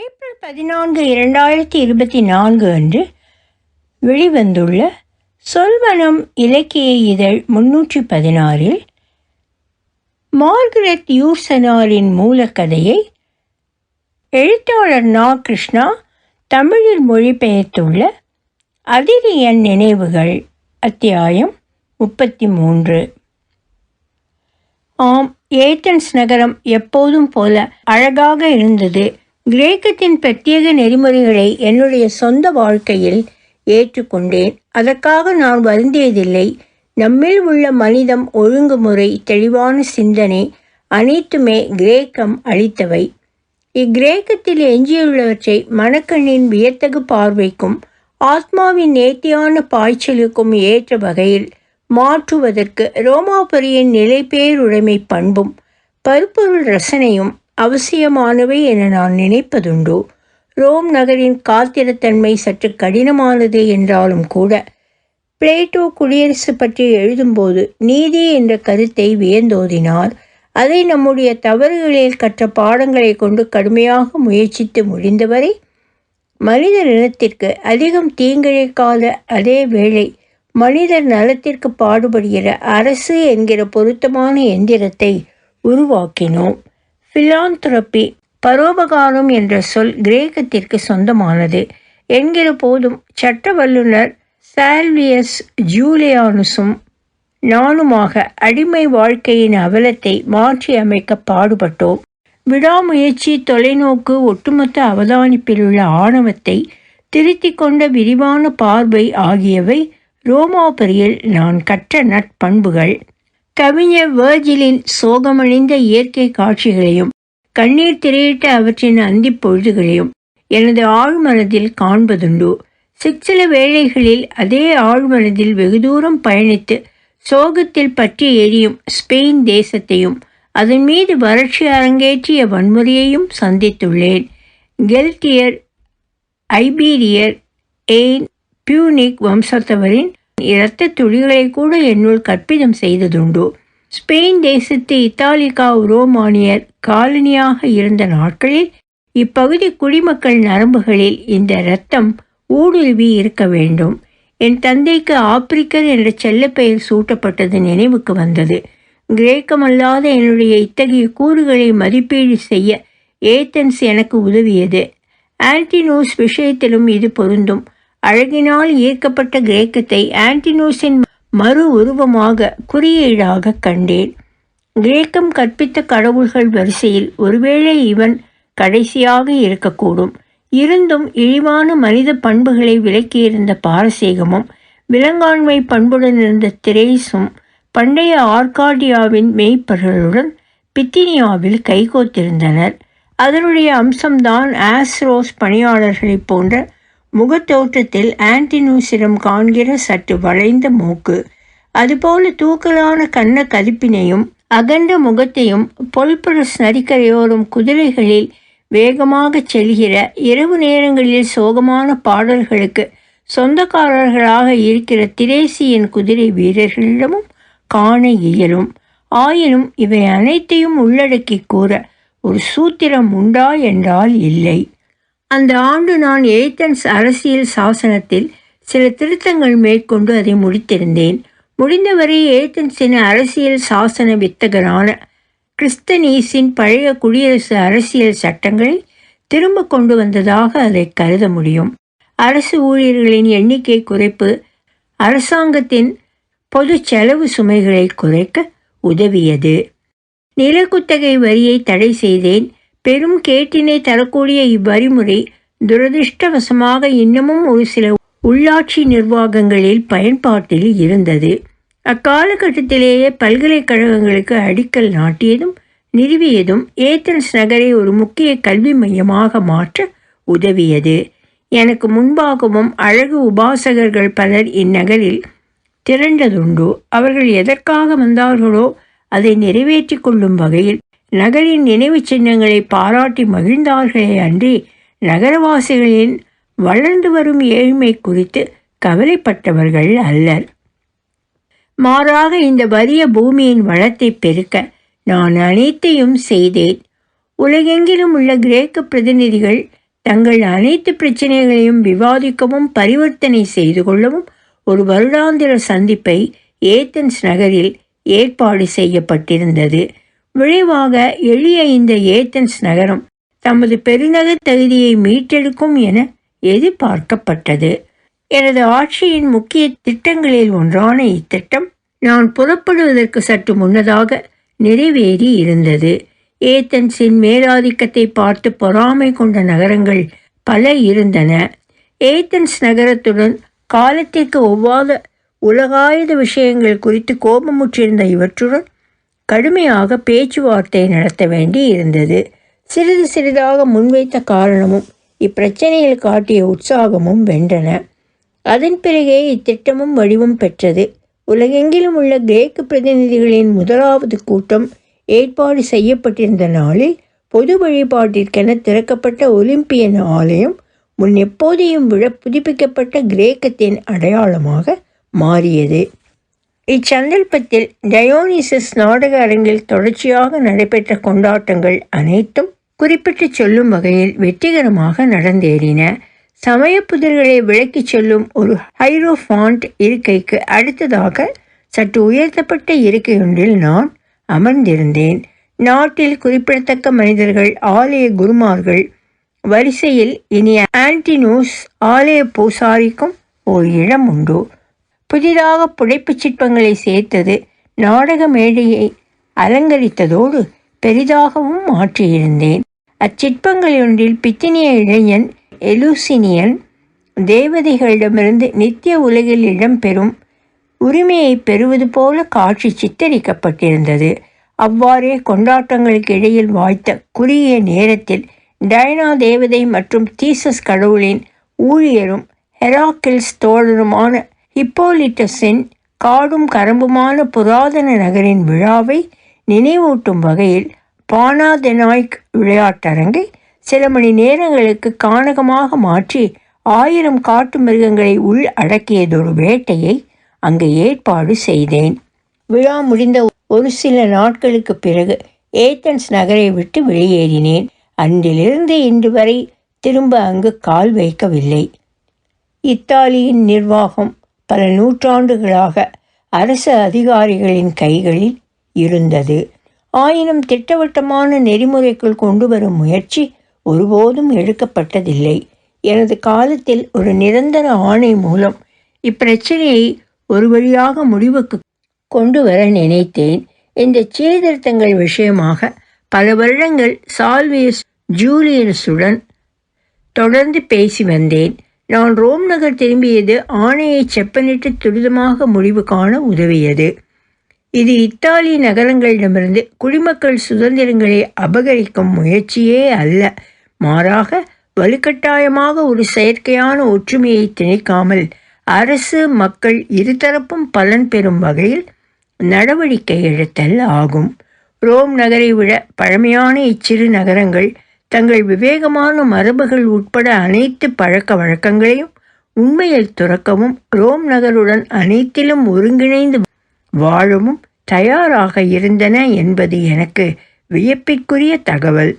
April பதினான்கு இரண்டாயிரத்தி இருபத்தி நான்கு அன்று வெளிவந்துள்ள சொல்வனம் இலக்கிய இதழ் முன்னூற்றி பதினாறில் மார்கரெட் யூர்சனாரின் மூலக்கதையை எழுத்தாளர் நா. கிருஷ்ணா தமிழில் மொழிபெயர்த்துள்ள அதிரியன் நினைவுகள் அத்தியாயம் முப்பத்தி மூன்று ஆம் ஏத்தன்ஸ் நகரம் எப்போதும் போல அழகாக இருந்தது. கிரேக்கத்தின் பிரத்யேக நெறிமுறைகளை என்னுடைய சொந்த வாழ்க்கையில் ஏற்றுக்கொண்டேன். அதற்காக நான் வருந்தியதில்லை. நம்மில் உள்ள மனிதம் ஒழுங்குமுறை தெளிவான சிந்தனை அனைத்துமே கிரேக்கம் அளித்தவை. இக்கிரேக்கத்தில் எஞ்சியுள்ளவற்றை மணக்கண்ணின் வியத்தகு பார்வைக்கும் ஆத்மாவின் நேர்த்தியான பாய்ச்சலுக்கும் ஏற்ற வகையில் மாற்றுவதற்கு ரோமாபுரியின் நிலைப்பேருடைமை பண்பும் பருப்பொருள் ரசனையும் அவசியமானவை என நான் நினைப்பதுண்டு? ரோம் நகரின் காத்திரத்தன்மை சற்று கடினமானது என்றாலும் கூட பிளேட்டோ குடியரசு பற்றி எழுதும்போது நீதி என்ற கருத்தை வியந்தோதினார். அதை நம்முடைய தவறுகளில் கற்ற பாடங்களை கொண்டு கடுமையாக முயற்சித்து முடிந்தவரை மனித நலத்திற்கு அதிகம் தீங்கிழைக்காத அதே வேளை மனிதர் நலத்திற்கு பாடுபடுகிற அரசு என்கிற பொருத்தமான எந்திரத்தை உருவாக்கினோம். பிலாந்திரப்பி பரோபகாரம் என்ற சொல் கிரேக்கத்திற்கு சொந்தமானது. என்கிற போதும் சட்ட வல்லுனர் சால்வியஸ் ஜூலியானுஸும் நானுமாக அடிமை வாழ்க்கையின் அவலத்தை மாற்றி அமைக்க பாடுபட்டோம். விடாமுயற்சி தொலைநோக்கு ஒட்டுமொத்த அவதானிப்பிலுள்ள ஆணவத்தை திருத்திக் கொண்ட விரிவான பார்வை ஆகியவை ரோமாபரியில் நான் கற்ற நட்பண்புகள் கவிஞர் வேர்ஜிலின் சோகமணிந்த இயற்கை காட்சிகளையும் கண்ணீர் திரையிட்ட அவற்றின் அந்தி பொழுதுகளையும் எனது ஆழ்மனதில் காண்பதுண்டு. சிற்சில வேளைகளில் அதே ஆழ்மனதில் வெகு தூரம் பயணித்து சோகத்தில் பற்றி எரியும் ஸ்பெயின் தேசத்தையும் அதன் மீது வறட்சி அரங்கேற்றிய வன்முறையையும் சந்தித்துள்ளேன். கெல்டியர் ஐபீரியர் எயின் பியூனிக் வம்சத்தவரின் இரத்த துளிகளை கூட என்னுள் கற்பிதம் செய்ததுண்டு. ஸ்பெயின் தேசத்து இத்தாலிகா உரோமானியர் காலனியாக இருந்த நாட்களில் இப்பகுதி குடிமக்கள் நரம்புகளில் இந்த இரத்தம் ஊடுருவி இருக்க வேண்டும். என் தந்தைக்கு ஆப்பிரிக்கர் என்ற செல்லப்பெயர் சூட்டப்பட்டது நினைவுக்கு வந்தது. கிரேக்கமல்லாத என்னுடைய இத்தகைய கூறுகளை மதிப்பீடு செய்ய ஏத்தன்ஸ் எனக்கு உதவியது. ஆன்டினோஸ் விஷயத்திலும் இது பொருந்தும். அழகினால் ஈர்க்கப்பட்ட கிரேக்கத்தை ஆன்டினோஸின் மறு உருவமாக குறியீடாக கண்டேன். கிரேக்கம் கற்பித்த கடவுள்கள் வரிசையில் ஒருவேளை இவன் கடைசியாக இருக்கக்கூடும். இருந்தும் இழிவான மனித பண்புகளை விலக்கியிருந்த பாரசீகமும் விலங்காண்மை பண்புடன் இருந்த திரேசும் பண்டைய ஆர்காடியாவின் மெய்ப்பர்களுடன் பித்தினியாவில் கைகோத்திருந்தனர். அதனுடைய அம்சம்தான் ஆஸ்ரோஸ் பணியாளர்களைப் போன்ற முகத்தோற்றத்தில் ஆன்டினூசிடம் காண்கிற சற்று வளைந்த மூக்கு. அதுபோல தூக்கலான கண்ண கதிப்பினையும் அகண்ட முகத்தையும் பொல்புரஸ் நதிக்கரையோரும் குதிரைகளில் வேகமாக செல்கிற இரவு நேரங்களில் சோகமான பாடல்களுக்கு சொந்தக்காரர்களாக இருக்கிற திரேசியின் குதிரை வீரர்களிடமும் காண இயலும். ஆயினும் இவை அனைத்தையும் உள்ளடக்கி கூற ஒரு சூத்திரம் உண்டா என்றால் இல்லை. அந்த ஆண்டு நான் ஏத்தன்ஸ் அரசியல் சாசனத்தில் சில திருத்தங்கள் மேற்கொண்டு அதை முடித்திருந்தேன். முடிந்தவரை ஏத்தன்ஸின் அரசியல் சாசன வித்தகரான கிறிஸ்தனீஸின் பழைய குடியரசு அரசியல் சட்டங்களை திரும்ப கொண்டு வந்ததாக அதை கருத முடியும். அரசு ஊழியர்களின் எண்ணிக்கை குறைப்பு அரசாங்கத்தின் பொது செலவு சுமைகளை குறைக்க உதவியது. நிலக்குத்தகை வரியை தடை செய்தேன். பெரும் கேட்டினை தரக்கூடிய இவ்வரிமுறை துரதிருஷ்டவசமாக இன்னமும் ஒரு சில உள்ளாட்சி நிர்வாகங்களில் பயன்பாட்டில் இருந்தது. அக்காலகட்டத்திலேயே பல்கலைக்கழகங்களுக்கு அடிக்கல் நாட்டியதும் நிறுவியதும் ஏத்தன்ஸ் நகரை ஒரு முக்கிய கல்வி மையமாக மாற்ற உதவியது. எனக்கு முன்பாகவும் அழகு உபாசகர்கள் பலர் இந்நகரில் திரண்டதுண்டு? அவர்கள் எதற்காக வந்தார்களோ? அதை நிறைவேற்றி கொள்ளும் வகையில் நகரின் நினைவு சின்னங்களை பாராட்டி மகிழ்ந்தார்களே அன்றி நகரவாசிகளின் வளர்ந்து வரும் ஏழ்மை குறித்து கவலைப்பட்டவர்கள் அல்லர். மாறாக இந்த வறிய பூமியின் வளத்தை பெருக்க நான் அனைத்தையும் செய்தேன். உலகெங்கிலும் உள்ள கிரேக்க பிரதிநிதிகள் தங்கள் அனைத்து பிரச்சனைகளையும் விவாதிக்கவும் பரிவர்த்தனை செய்து கொள்ளவும் ஒரு வருடாந்திர சந்திப்பை ஏத்தன்ஸ் நகரில் ஏற்பாடு செய்யப்பட்டிருந்தது. விளைவாக எளிய இந்த ஏத்தன்ஸ் நகரம் தமது பெருநகர் தகுதியை மீட்டெடுக்கும் என எதிர்பார்க்கப்பட்டது. எனது ஆட்சியின் முக்கிய திட்டங்களில் ஒன்றான இத்திட்டம் நான் புறப்படுவதற்கு சற்று முன்னதாக நிறைவேறி இருந்தது. ஏத்தன்ஸின் மேலாதிக்கத்தை பார்த்து பொறாமை கொண்ட நகரங்கள் பல இருந்தன. ஏத்தன்ஸ் நகரத்துடன் காலத்திற்கு ஒவ்வாத உலகாயுத விஷயங்கள் குறித்து கோபமுற்றிருந்த இவற்றுடன் கடுமையாக பேச்சுவார்த்தை நடத்த வேண்டி இருந்தது சிறிது சிறிதாக முன்வைத்த காரணமும் இப்பிரச்சனையில் காட்டிய உற்சாகமும் வென்றன. அதன் பிறகே இத்திட்டமும் வடிவம் பெற்றது. உலகெங்கிலும் உள்ள கிரேக்க பிரதிநிதிகளின் முதலாவது கூட்டம் ஏற்பாடு செய்யப்பட்டிருந்த நாளில் பொது வழிபாட்டிற்கென திறக்கப்பட்ட ஒலிம்பியன் ஆலயம் முன் எப்போதையும் விட புதுப்பிக்கப்பட்ட கிரேக்கத்தின் அடையாளமாக மாறியது. இச்சந்தர்ப்பத்தில் டயோனிசஸ் நாடக அரங்கில் தொடர்ச்சியாக நடைபெற்ற கொண்டாட்டங்கள் அனைத்தும் குறிப்பிட்டு சொல்லும் வகையில் வெற்றிகரமாக நடந்தேறின. சமய புதிர்களை விளக்கிச் சொல்லும் ஒரு ஹைரோஃபாண்ட் இருக்கைக்கு அடுத்ததாக சற்று உயர்த்தப்பட்ட இருக்கையொன்றில் நான் அமர்ந்திருந்தேன். நாட்டில் குறிப்பிடத்தக்க மனிதர்கள் ஆலய குருமார்கள் வரிசையில் இனி ஆன்டினோஸ் ஆலய பூசாரிக்கும் ஒரு இடம் உண்டு. புதிதாக புடைப்புச் சிற்பங்களை சேர்த்தது நாடக மேடையை அலங்கரித்ததோடு பெரிதாகவும் மாற்றியிருந்தேன். அச்சிற்பங்களிலொன்றில் பித்தினிய இளைஞன் எலூசினியன் தேவதைகளிடமிருந்து நித்திய உலகில் இடம்பெறும் உரிமையை பெறுவது போல காட்சி சித்தரிக்கப்பட்டிருந்தது. அவ்வாறே கொண்டாட்டங்களுக்கு இடையில் வாய்த்த குறுகிய நேரத்தில் டைனா தேவதை மற்றும் தீசஸ் கடவுளின் ஊழியரும் ஹெராக்கில்ஸ் தோழருமான ஹிப்போலிட்டஸின் காடும் கரம்புமான புராதன நகரின் விழாவை நினைவூட்டும் வகையில் பானாதெனாய்க் விளையாட்டரங்கை சில மணி நேரங்களுக்கு கானகமாக மாற்றி ஆயிரம் காட்டு மிருகங்களை உள் அடக்கியதொரு வேட்டையை அங்கு ஏற்பாடு செய்தேன். விழா முடிந்த ஒரு சில நாட்களுக்கு பிறகு ஏத்தன்ஸ் நகரை விட்டு வெளியேறினேன். அன்றிலிருந்து இன்று வரை திரும்ப அங்கு கால் வைக்கவில்லை. இத்தாலியின் நிர்வாகம் பல நூற்றாண்டுகளாக அரசு அதிகாரிகளின் கைகளில் இருந்தது. ஆயினும் திட்டவட்டமான நெறிமுறைக்குள் கொண்டு வரும் முயற்சி ஒருபோதும் எடுக்கப்பட்டதில்லை. எனது காலத்தில் ஒரு நிரந்தர ஆணை மூலம் இப்பிரச்சனையை ஒரு வழியாக முடிவுக்கு கொண்டு வர நினைத்தேன். இந்த சீர்திருத்தங்கள் விஷயமாக பல வருடங்கள் சால்வியஸ் ஜூலியஸுடன் தொடர்ந்து பேசி வந்தேன். நான் ரோம் நகர் திரும்பியது ஆணையை செப்பனிட்டு துரிதமாக முடிவு காண உதவியது. இது இத்தாலி நகரங்களிடமிருந்து குடிமக்கள் சுதந்திரங்களை அபகரிக்கும் முயற்சியே அல்ல. மாறாக வலுக்கட்டாயமாக ஒரு செயற்கையான ஒற்றுமையை திணிக்காமல் அரசு மக்கள் இருதரப்பும் பலன் பெறும் வகையில் நடவடிக்கை எடுத்தல் ஆகும். ரோம் நகரை விட பழமையான இச்சிறு நகரங்கள் தங்கள் விவேகமான மரபுகள் உட்பட அனைத்து பழக்க வழக்கங்களையும் உண்மையில் துறக்கவும் ரோம் நகருடன் அனைத்திலும் ஒருங்கிணைந்து வாழவும் தயாராக இருந்தன என்பது எனக்கு வியப்பிற்குரிய தகவல்.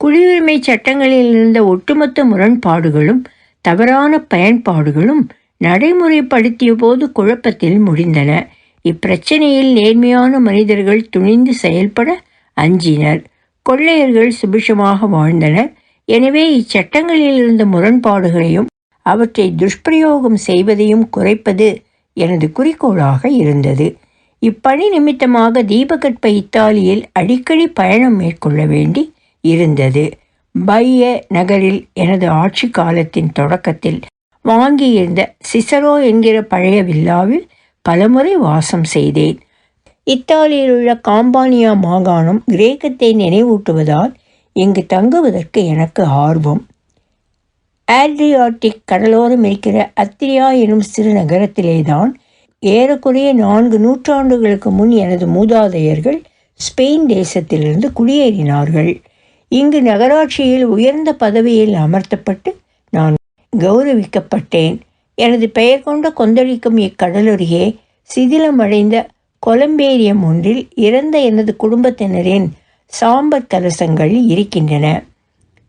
குடியுரிமை சட்டங்களில் இருந்த ஒட்டுமொத்த முரண்பாடுகளும் தவறான பயன்பாடுகளும் நடைமுறைப்படுத்திய போது குழப்பத்தில் முடிந்தன. இப்பிரச்சனையில் நேர்மையான மனிதர்கள் துணிந்து செயல்பட அஞ்சினர். கொள்ளையர்கள் சுபிஷமாக வாழ்ந்தனர். எனவே இச்சட்டங்களில் இருந்த முரண்பாடுகளையும் அவற்றை துஷ்பிரயோகம் செய்வதையும் குறைப்பது எனது குறிக்கோளாக இருந்தது. இப்பணி நிமித்தமாக தீபகற்ப இத்தாலியில் அடிக்கடி பயணம் மேற்கொள்ள வேண்டி இருந்தது. பைய நகரில் எனது ஆட்சி காலத்தின் தொடக்கத்தில் வாங்கியிருந்த சிசரோ என்கிற பழைய வில்லாவில் பலமுறை வாசம் செய்தேன். இத்தாலியில் உள்ள காம்பானியா மாகாணம் கிரேக்கத்தை நினைவூட்டுவதால் இங்கு தங்குவதற்கு எனக்கு ஆர்வம். ஆட்ரியாட்டிக் கடலோரம் இருக்கிற அத்திரியா எனும் சிறு நகரத்திலேதான் ஏறக்குறைய நான்கு நூற்றாண்டுகளுக்கு முன் எனது மூதாதையர்கள் ஸ்பெயின் தேசத்திலிருந்து குடியேறினார்கள். இங்கு நகராட்சியில் உயர்ந்த பதவியில் அமர்த்தப்பட்டு நான் கௌரவிக்கப்பட்டேன். எனது பெயர் கொண்ட கொந்தளிக்கும் இக்கடலருகே சிதிலமடைந்த கொலம்பேரியம் ஒன்றில் இறந்த எனது குடும்பத்தினரின் சாம்பர் கலசங்கள் இருக்கின்றன.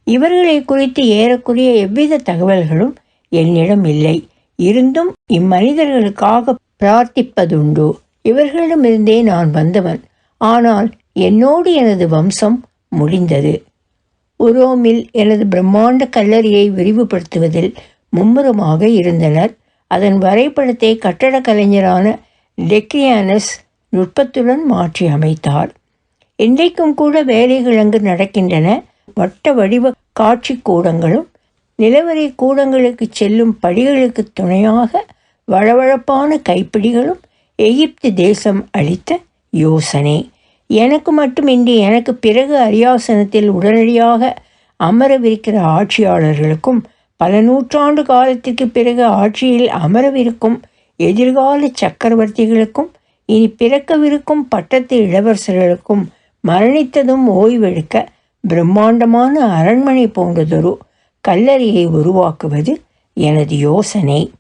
இவர்களை குறித்து ஏறக்குறைய எவ்வித தகவல்களும் என்னிடம் இல்லை. இருந்தும் இம்மனிதர்களுக்காக பிரார்த்திப்பதுண்டு. இவர்களிடமிருந்தே நான் வந்தவன். ஆனால் என்னோடு எனது வம்சம் முடிந்தது. உரோமில் எனது பிரம்மாண்ட கல்லறையை விரிவுபடுத்துவதில் மும்முரமாக இருந்தனர். அதன் வரைபடத்தை கட்டடக் கலைஞரான டெக்ரியானஸ் நுட்பத்துடன் மாற்றி அமைத்தார் இன்றைக்கும் கூட வேலைகள் அங்கு நடக்கின்றன. வட்ட வடிவ காட்சி கூடங்களும் நிலவரை கூடங்களுக்கு செல்லும் படிகளுக்கு துணையாக வளவழப்பான கைப்பிடிகளும் எகிப்து தேசம் அளித்த யோசனை. எனக்கு மட்டுமின்றி எனக்கு பிறகு அரியாசனத்தில் உடனடியாக அமரவிருக்கிற ஆட்சியாளர்களுக்கும் பல நூற்றாண்டு காலத்திற்கு பிறகு ஆட்சியில் அமரவிருக்கும் எதிர்கால சக்கரவர்த்திகளுக்கும் இனி பிறக்கவிருக்கும் பட்டத்து இளவரசர்களுக்கும் மரணித்ததும் ஓய்வெடுக்க பிரம்மாண்டமான அரண்மனை போன்றதொரு கல்லறையை உருவாக்குவது எனது யோசனை.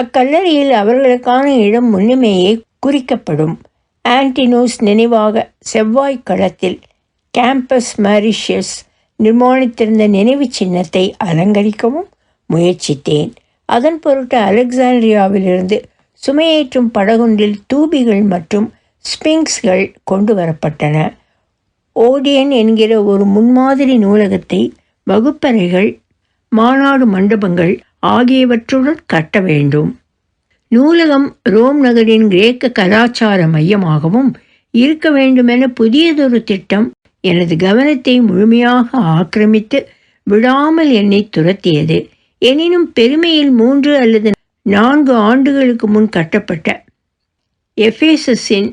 அக்கல்லறையில் அவர்களுக்கான இடம் முன்னுமேயே குறிக்கப்படும். ஆன்டினோஸ் நினைவாக செவ்வாய் களத்தில் கேம்பஸ் மாரிஷியஸ் நிர்மாணித்திருந்த நினைவு சின்னத்தை அலங்கரிக்கவும் முயற்சித்தேன். அதன் பொருட்டு அலெக்சாண்ட்ரியாவிலிருந்து சுமையேற்றும் படகுண்டில் தூபிகள் மற்றும் ஸ்பிங்ஸ்கள் கொண்டு வரப்பட்டன. ஓடியன் என்கிற ஒரு முன்மாதிரி நூலகத்தை வகுப்பறைகள் மாநாடு மண்டபங்கள் ஆகியவற்றுடன் கட்ட வேண்டும். நூலகம் ரோம் நகரின் கிரேக்க கலாச்சார மையமாகவும் இருக்க வேண்டுமென புதியதொரு திட்டம் எனது கவனத்தை முழுமையாக ஆக்கிரமித்து விடாமல் என்னை துரத்தியது. எனினும் பெருமையில் மூன்று அல்லது நான்கு ஆண்டுகளுக்கு முன் கட்டப்பட்ட எஃபேசஸின்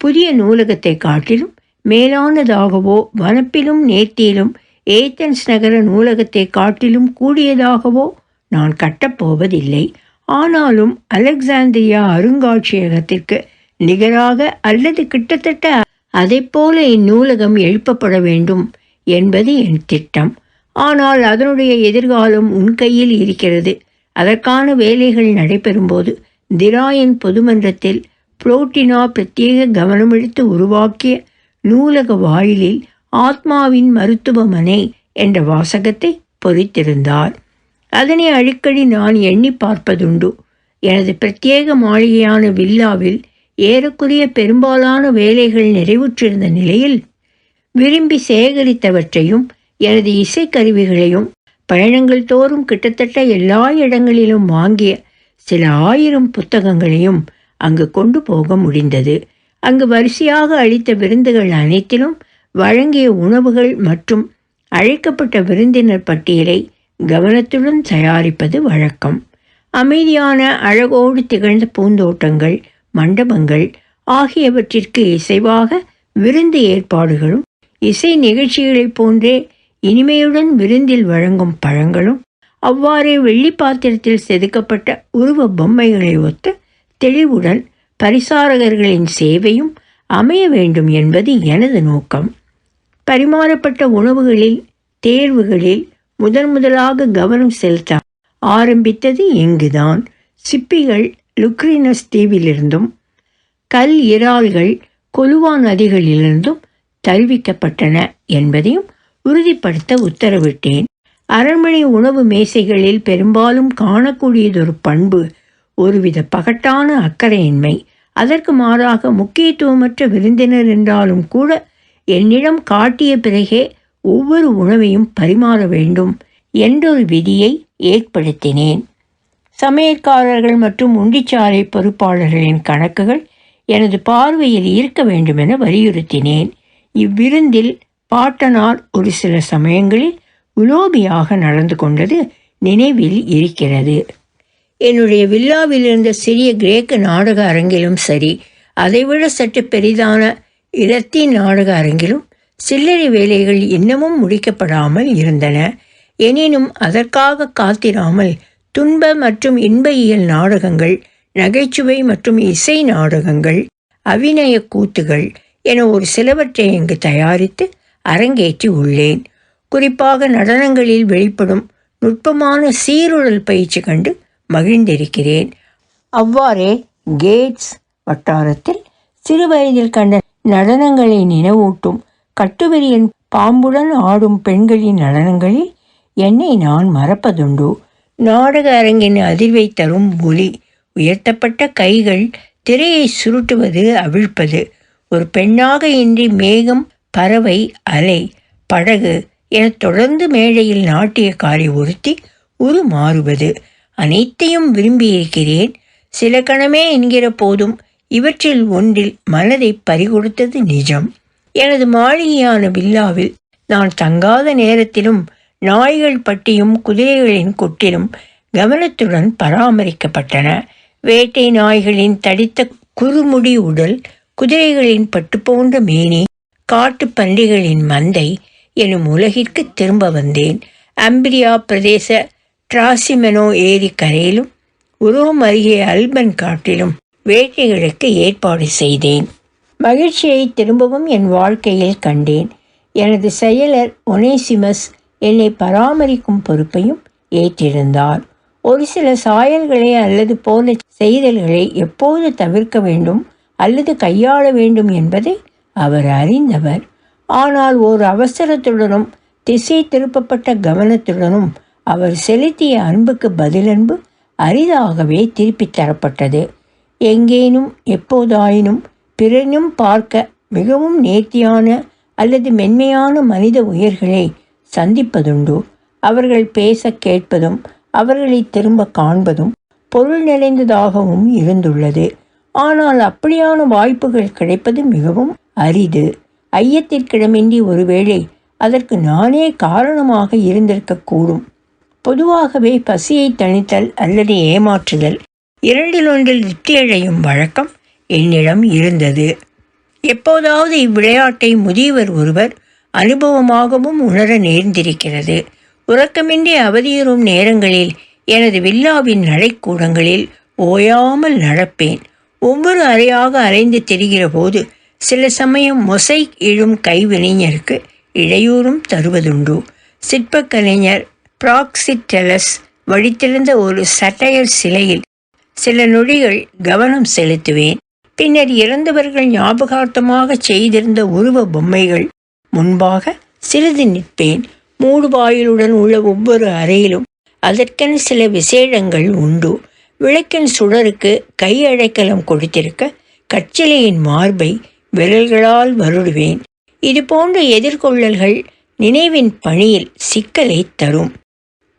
புதிய நூலகத்தை காட்டிலும் மேலானதாகவோ வனப்பிலும் நேர்த்தியிலும் ஏத்தன்ஸ் நகர நூலகத்தை காட்டிலும் கூடியதாகவோ நான் கட்டப்போவதில்லை. ஆனாலும் அலெக்சாந்திரியா அருங்காட்சியகத்திற்கு நிகராக அல்லது கிட்டத்தட்ட அதைப்போல இந்நூலகம் எழுப்பப்பட வேண்டும் என்பது என் திட்டம். ஆனால் அதனுடைய எதிர்காலம் உன் கையில் இருக்கிறது. அதற்கான வேலைகள் நடைபெறும்போது திராயன் பொதுமன்றத்தில் புரோட்டினா பிரத்யேக கவனமெடுத்து உருவாக்கிய நூலக வாயிலில் ஆத்மாவின் மருத்துவமனை என்ற வாசகத்தை பொறித்திருந்தார். அதனை அடிக்கடி நான் எண்ணி பார்ப்பதுண்டு. எனது பிரத்யேக மாளிகையான வில்லாவில் ஏறக்குறைய பெரும்பாலான வேலைகள் நிறைவுற்றிருந்த நிலையில் விரும்பி சேகரித்தவற்றையும் எனது இசைக்கருவிகளையும் பயணங்கள் தோறும் கிட்டத்தட்ட எல்லா இடங்களிலும் வாங்கிய சில ஆயிரம் புத்தகங்களையும் அங்கு கொண்டு போக முடிந்தது. அங்கு வரிசையாக அளித்த விருந்துகள் அனைத்திலும் வழங்கிய உணவுகள் மற்றும் அழைக்கப்பட்ட விருந்தினர் பட்டியலை கவனத்துடன் தயாரிப்பது வழக்கம். அமைதியான அழகோடு திகழ்ந்த பூந்தோட்டங்கள் மண்டபங்கள் ஆகியவற்றிற்கு இசைவாக விருந்து ஏற்பாடுகளும் இசை நிகழ்ச்சிகளைப் போன்றே இனிமையுடன் விருந்தில் வழங்கும் பழங்களும் அவ்வாறே வெள்ளி பாத்திரத்தில் செதுக்கப்பட்ட உருவ பொம்மைகளை ஒத்து தெளிவுடன் பரிசாரகர்களின் சேவையும் அமைய வேண்டும் என்பது எனது நோக்கம். பரிமாறப்பட்ட உணவுகளில் தேர்வுகளில் முதன் முதலாக கவனம் செலுத்த ஆரம்பித்தது இங்குதான். சிப்பிகள் லுக்ரினஸ் தீவிலிருந்தும் கல் இறால்கள் கொலுவா நதிகளிலிருந்தும் தருவிக்கப்பட்டன என்பதையும் உறுதிப்படுத்த உத்தரவிட்டேன். அரண்மனை உணவு மேசைகளில் பெரும்பாலும் காணக்கூடியதொரு பண்பு ஒருவித பகட்டான அக்கறையின்மை. அதற்கு மாறாக முக்கியத்துவமற்ற விருந்தினர் என்றாலும் கூட என்னிடம் காட்டிய பிறகே ஒவ்வொரு உணவையும் பரிமாற வேண்டும் என்றொரு விதியை ஏற்படுத்தினேன். சமையற்காரர்கள் மற்றும் உண்டிச்சாலை பொறுப்பாளர்களின் கணக்குகள் எனது பார்வையில் இருக்க வேண்டுமென வலியுறுத்தினேன். இவ்விருந்தில் பாட்டனார் ஒரு சில சமயங்களில் உலோபியாக நடந்து கொண்டது நினைவில் இருக்கிறது. என்னுடைய வில்லாவில் இருந்த சிறிய கிரேக்க நாடக அரங்கிலும் சரி அதைவிட சற்று பெரிதான இரத்தின் நாடக அரங்கிலும் சில்லறை வேலைகள் இன்னமும் முடிக்கப்படாமல் இருந்தன. எனினும் அதற்காக காத்திராமல் துன்ப மற்றும் இன்ப இயல் நாடகங்கள் நகைச்சுவை மற்றும் இசை நாடகங்கள் அபிநய கூத்துகள் என ஒரு சிலவற்றை இங்கு தயாரித்து அரங்கேற்றி உள்ளேன். குறிப்பாக நடனங்களில் வெளிப்படும் நுட்பமான சீருடல் பயிற்சி கண்டு மகிழ்ந்திருக்கிறேன். அவ்வாறே கேட்ஸ் வட்டாரத்தில் சிறுவயதில் கண்ட நடனங்களை நினைவூட்டும் கட்டுவரியன் பாம்புடன் ஆடும் பெண்களின் நடனங்களில் என்னை நான் மறப்பதுண்டு. நாடக அரங்கின் அதிர்வை தரும் ஒலி உயர்த்தப்பட்ட கைகள் திரையை சுருட்டுவது அவிழ்ப்பது. ஒரு பெண்ணாக இன்றி மேகம் பறவை அலை படகு என தொடர்ந்து மேடையில் நாட்டியக்காரி ஒருத்தி உருமாறுவது. அனைத்தையும் விரும்பியிருக்கிறேன் சில கணமே என்கிற போதும் இவற்றில் ஒன்றில் மனதை பறிகொடுத்தது நிஜம். எனது மாளிகையான வில்லாவில் நான் தங்காத நேரத்திலும் நாய்கள் பட்டியும் குதிரைகளின் கொட்டிலும் கவனத்துடன் பராமரிக்கப்பட்டன. வேட்டை நாய்களின் தடித்த குறுமுடி உடல் குதிரைகளின் பட்டு போன்ற மேனி காட்டுப் பன்றிகளின் மந்தை எனும் உலகிற்கு திரும்ப வந்தேன். அம்பிரியா பிரதேச டிராசிமெனோ ஏரி கரையிலும் உரோம் அருகே அல்பன் காட்டிலும் வேட்டைகளுக்கு ஏற்பாடு செய்தேன். மகிழ்ச்சியை திரும்பவும் என் வாழ்க்கையில் கண்டேன். எனது செயலர் ஒனேசிமஸ் என்னை பராமரிக்கும் பொறுப்பையும் ஏற்றிருந்தார். ஒரு சில சாயல்களை அல்லது போல செய்தல்களை எப்போது தவிர்க்க வேண்டும் அல்லது கையாள வேண்டும் என்பதை அவர் அறிந்தவர். ஆனால் ஒரு அவசரத்துடனும் திசை திருப்பப்பட்ட கவனத்துடனும் அவர் செலுத்திய அன்புக்கு பதிலன்பு அரிதாகவே திருப்பித் தரப்பட்டது. எங்கேனும் எப்போதாயினும் பிறனும் பார்க்க மிகவும் நேர்த்தியான அல்லது மென்மையான மனித உயிர்களை சந்திப்பதுண்டு. அவர்கள் பேச கேட்பதும் அவர்களை திரும்ப காண்பதும் பொருள் நிறைந்ததாகவும் இருந்துள்ளது. ஆனால் அப்படியான வாய்ப்புகள் கிடைப்பது மிகவும் அரிது. ஐயத்திற்கிடமின்றி ஒருவேளை அதற்கு நானே காரணமாக இருந்திருக்கக்கூடும் பொதுவாகவே பசியை தணித்தல் அல்லது ஏமாற்றுதல் இரண்டில் ஒன்றில் திருப்தியடையும் வழக்கம் என்னிடம் இருந்தது. எப்போதாவது இவ்விளையாட்டை முதியவர் ஒருவர் அனுபவமாகவும் உணர நேர்ந்திருக்கிறது. உறக்கமின்றி அவதியுறும் நேரங்களில் எனது வில்லாவின் நடைக்கூடங்களில் ஓயாமல் நடப்பேன். ஒவ்வொரு அறையாக அலைந்து திரிகிற போது சில சமயம் மொசை இழும் கைவினைஞருக்கு இடையூறும் தருவதுண்டு. சிற்பக்கலைஞர் பிராக்சிட்டலஸ் வழித்திருந்த ஒரு சட்டையர் சிலையில் சில நொடிகள் கவனம் செலுத்துவேன். பின்னர் இறந்தவர்கள் ஞாபகார்த்தமாக செய்திருந்த உருவ பொம்மைகள் முன்பாக சிறிது நிற்பேன். மூடுவாயிலுடன் உள்ள ஒவ்வொரு அறையிலும் அதற்கென சில விசேடங்கள் உண்டு. விளக்கின் சுடருக்கு கையடைக்கலம் கொடுத்திருக்க கச்சிலையின் மார்பை விரல்களால் வருடுவேன். இது போன்ற எதிர்கொள்ளல்கள் நினைவின் பணியில் சிக்கலை தரும்.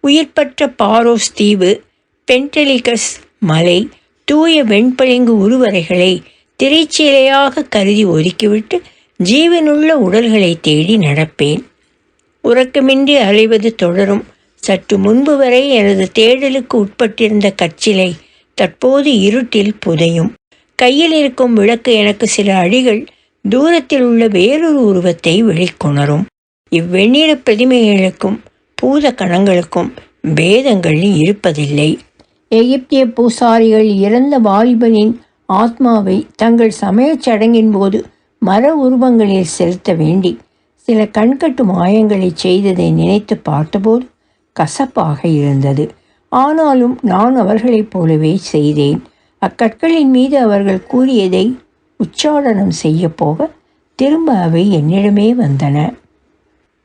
உயிர்பற்ற பாரோஸ் தீவு பென்டலிகஸ் மலை தூய வெண்பளிங்கு உருவறைகளை திரைச்சீலையாக கருதி ஒதுக்கிவிட்டு ஜீவனுள்ள உடல்களை தேடி நடப்பேன். உறக்கமின்றி அலைவது தொடரும். சற்று முன்பு வரை எனது தேடலுக்கு உட்பட்டிருந்த கச்சிலை தற்போது இருட்டில் புதையும். கையில் இருக்கும் விளக்கு எனக்கு சில அடிகள் தூரத்தில் உள்ள வேறொரு உருவத்தை வெளிக்கொணரும். இவ்வெண்ணிற பிரதிமைகளுக்கும் பூத கணங்களுக்கும் பேதங்கள் இருப்பதில்லை. எகிப்திய பூசாரிகள் இறந்த வாலிபனின் ஆத்மாவை தங்கள் சமயச் சடங்கின் போது மர உருவங்களில் செலுத்த வேண்டி சில கண்கட்டு மாயங்களை செய்ததை நினைத்து பார்த்தபோது கசப்பாக இருந்தது. ஆனாலும் நான் அவர்களைப் போலவே செய்தேன். அக்கற்களின் மீது அவர்கள் கூறியதை உச்சாடனம் செய்ய போக திரும்ப அவை என்னிடமே வந்தன.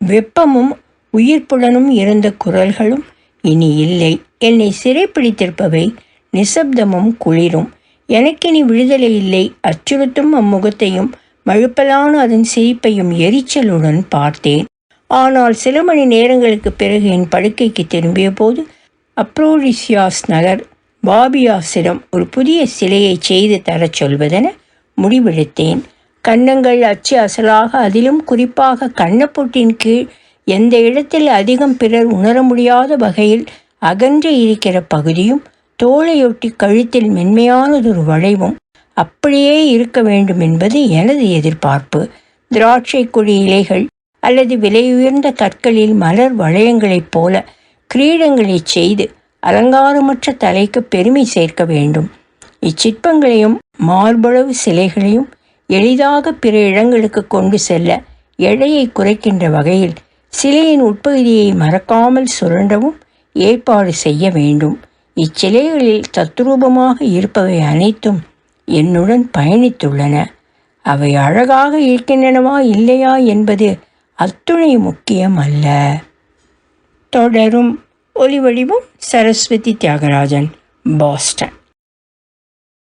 வெப்பமும் உயிர்ப்புடனும் இருந்த குரல்களும் இனி இல்லை. என்னை சிறைப்பிடித்திருப்பவை நிசப்தமும் குளிரும். எனக்கினி விடுதலை இல்லை. அச்சுறுத்தும் அம்முகத்தையும் மழுப்பலான அதன் சிரிப்பையும் எரிச்சலுடன் பார்த்தேன். ஆனால் சில மணி நேரங்களுக்கு பிறகு என் படுக்கைக்கு திரும்பிய போது அப்ரோடிசியாஸ் நகர் பாபியாஸிடம் ஒரு புதிய சிலையை செய்து தரச் சொல்வதென முடிவெடுத்தேன். கன்னங்கள் அச்சு அசலாக அதிலும் குறிப்பாக கண்ணப்பொட்டின் கீழ் எந்த இடத்தில் அதிகம் பிறர் உணர முடியாத வகையில் அகன்று இருக்கிற பகுதியும் தோளையொட்டி கழுத்தில் மென்மையானதொரு வளைவும் அப்படியே இருக்க வேண்டும் என்பது எனது எதிர்பார்ப்பு. திராட்சை கொடி இலைகள் அல்லது விலையுயர்ந்த கற்களில் மலர் வளையங்களைப் போல கிரீடங்களை செய்து அலங்காரமற்ற தலைக்கு பெருமை சேர்க்க வேண்டும். இச்சிற்பங்களையும் மார்பளவு சிலைகளையும் எளிதாக பிற இடங்களுக்கு கொண்டு செல்ல எடையை குறைக்கின்ற வகையில் சிலையின் உட்பகுதியை மறக்காமல் சுரண்டவும் ஏற்பாடு செய்ய வேண்டும். இச்சிலைகளில் தத்ரூபமாக இருப்பவை அனைத்தும் என்னுடன் பயணித்துள்ளன. அவை அழகாக இருக்கின்றனவா இல்லையா என்பது அத்துணை முக்கியம் அல்ல. தொடரும். ஒலி வடிவம் சரஸ்வதி தியாகராஜன் பாஸ்டன்.